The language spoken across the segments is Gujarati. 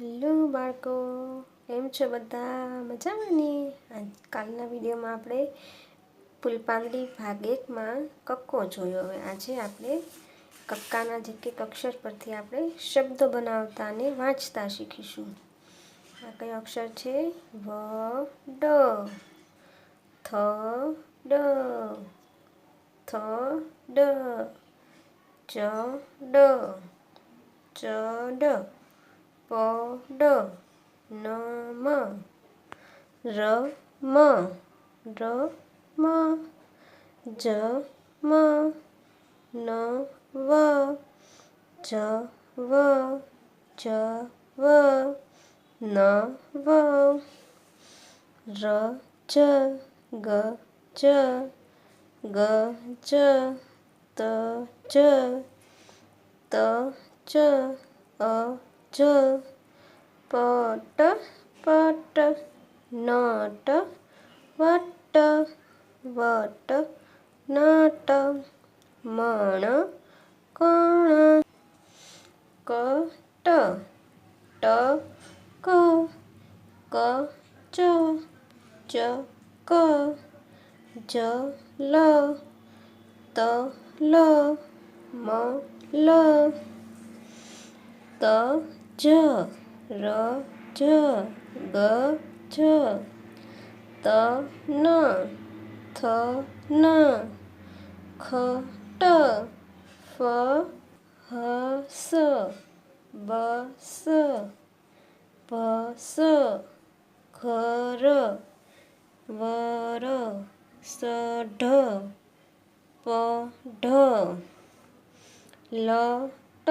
હેલો બાળકો, કેમ છો બધા? મજામાંની? કાલના વિડીયોમાં આપણે ફૂલપાંદડી ભાગ એકમાં કક્કો જોયો. હવે આજે આપણે કક્કાના જે કે અક્ષર પરથી આપણે શબ્દો બનાવતા અને વાંચતા શીખીશું. આ કયો અક્ષર છે? વ, ડ, થ ડ થ, ડ, ચ ડ ચ, ડ. પ ડ ન મ ર મ ર મ જ મ ન વ જ વ જ વ ન વ ર જ ગ જ ગ જ ત જ ત જ અ. જ પટ પટ નટ વટ વટ નટ મણ, કણ કટ ટક કચ ચક જલ તલ મલ ત જ ર જ ગ જ ત, ન, થ, ન, ખ, ટ, ફ, હ, સ, બ, સ ભ સ ઘર વર સ, ઢ, પ, ઢ, લ, ટ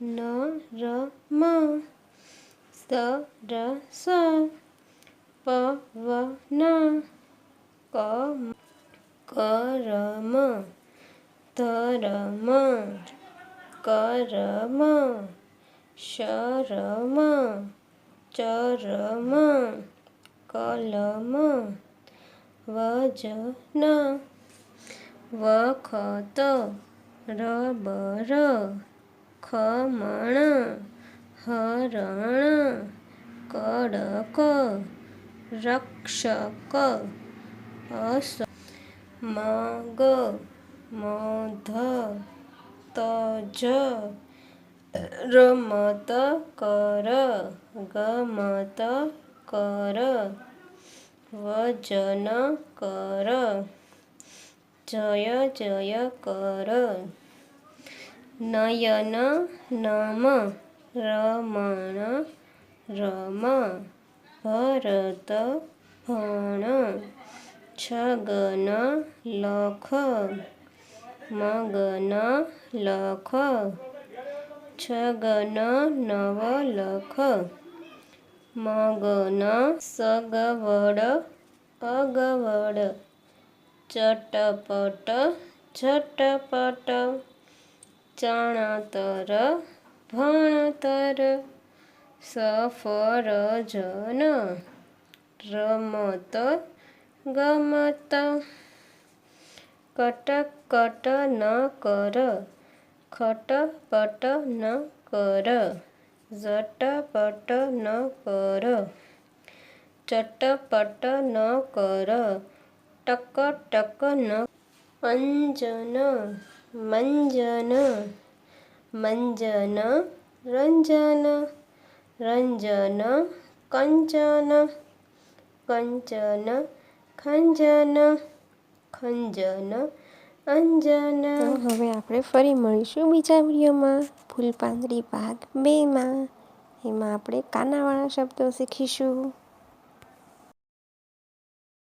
લઠ ર મ સ ર સ પ વ ન ક ક ર મ ધ ર મ ક ર મ શ ર મ ચ ર મ ક લ મ વ જ ન વ ખ ત ર બ રબર ખમણ, હરણ, કડક, રક્ષક, અસ, મગ, મધ, તજ, રમત કર, ગમત કર, વજન કર, જય જય કર નયન, નમ, રમણ, રમ ભરત ભણ, છગન, લખ, મગન, લખ, છગન, નવ, લખ, મગન, સગવડ, અગવડ, ચટપટ ઝટપટ ચણતર, ભણતર, સફરજન, રમત ગમત. કટકટ ન કર, ખટપટ ન કર, ઝટપટ ન કર, ચટપટ ન કર ટક ન. અંજન મંજન મંજન રંજન રંજન કંચન કંચન ખંજન ખંજન અંજન હવે આપણે ફરી મળીશું બીજા વિડીયોમાં ફૂલ પાંદડી ભાગ બેમાં એમાં આપણે કાનાવાળા શબ્દો શીખીશું